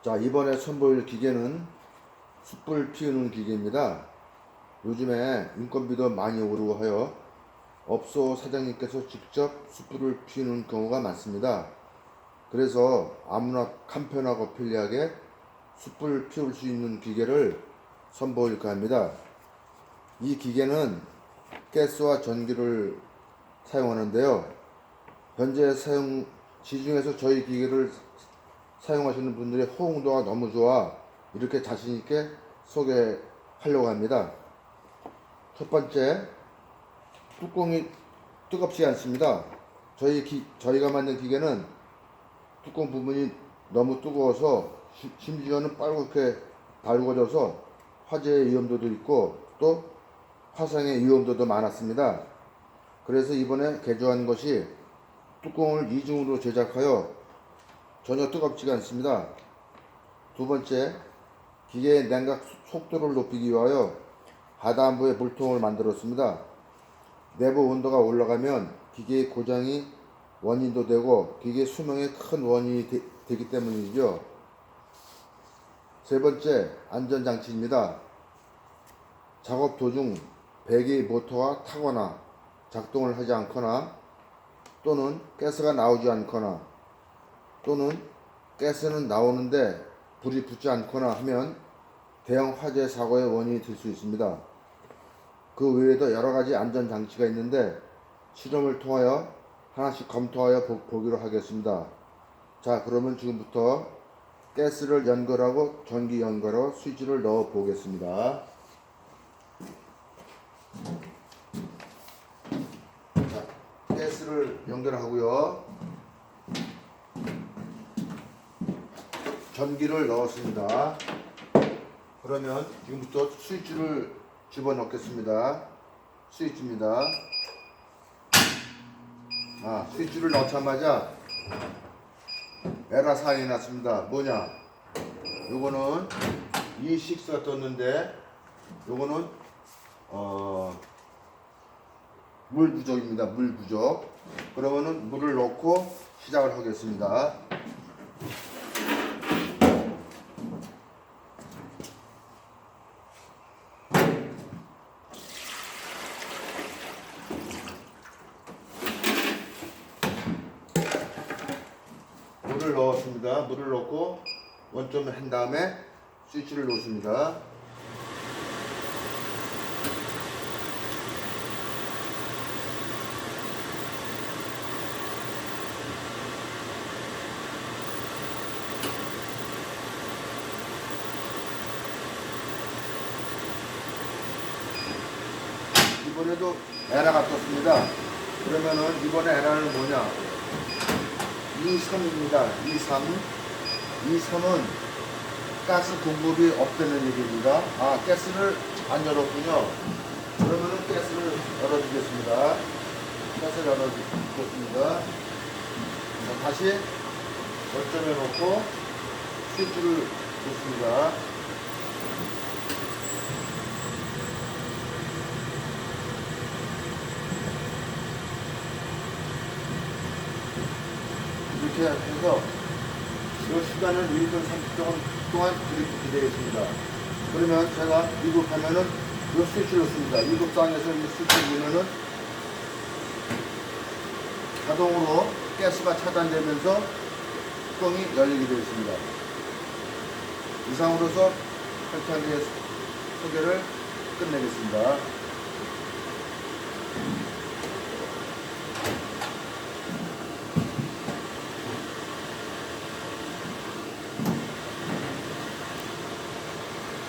자, 이번에 선보일 기계는 숯불 피우는 기계입니다. 요즘에 인건비도 많이 오르고 하여 업소 사장님께서 직접 숯불을 피우는 경우가 많습니다. 그래서 아무나 간편하고 편리하게 숯불 피울 수 있는 기계를 선보일까 합니다. 이 기계는 가스와 전기를 사용하는데요. 현재 사용 시중에서 저희 기계를 사용하시는 분들의 호응도가 너무 좋아 이렇게 자신 있게 소개하려고 합니다. 첫 번째 뚜껑이 뜨겁지 않습니다. 저희 기, 저희가 만든 기계는 뚜껑 부분이 너무 뜨거워서 시- 심지어는 빨갛게 밝아져서 화재의 위험도도 있고 또 화상의 위험도도 많았습니다. 그래서 이번에 개조한 것이 뚜껑을 이중으로 제작하여 전혀 뜨겁지가 않습니다. 두 번째, 기계의 냉각 속도를 높이기 위하여 하단부에 물통을 만들었습니다. 내부 온도가 올라가면 기계의 고장이 원인도 되고 기계 수명에 큰 원인이 되, 되기 때문이죠. 세 번째, 안전장치입니다. 작업 도중 배기 모터가 타거나 작동을 하지 않거나 또는 가스가 나오지 않거나 또는 가스는 나오는데 불이 붙지 않거나 하면 대형 화재 사고의 원인이 될 수 있습니다. 그 외에도 여러 가지 안전 장치가 있는데 실험을 통하여 하나씩 검토하여 보, 보기로 하겠습니다. 자, 그러면 지금부터 가스를 연결하고 전기 연결로 스위치를 넣어 보겠습니다. 자, 가스를 연결하고요. 전기를 넣었습니다. 그러면 지금부터 스위치를 집어넣겠습니다. 스위치입니다. 아, 스위치를 넣자마자 에라 사인이 났습니다. 뭐냐? 요거는 E6가 떴는데 요거는 어, 물 부족입니다. 물 부족. 그러면은 물을 넣고 시작을 하겠습니다. 물을 넣었습니다. 물을 넣고 원점을 한 다음에 스위치를 놓습니다. 이번에도 에라가 떴습니다. 그러면은 이번에 에라는 뭐냐? 23입니다. 23. 23은 가스 공급이 없다는 얘기입니다. 아, 가스를 안 열었군요. 그러면은 가스를 열어주겠습니다. 가스를 열어주겠습니다. 자, 다시 절점에 놓고 스위치를 놓습니다. 이렇게 해서 이 시간을 1분 30분 동안 이렇게 기다리겠습니다. 그러면 제가 이급하면은 이 스위치를 놓습니다. 이급상에서 이 스위치를 누르면은 자동으로 가스가 차단되면서 뚜껑이 열리게 되어 있습니다. 이상으로서 설탕기의 소개를 끝내겠습니다.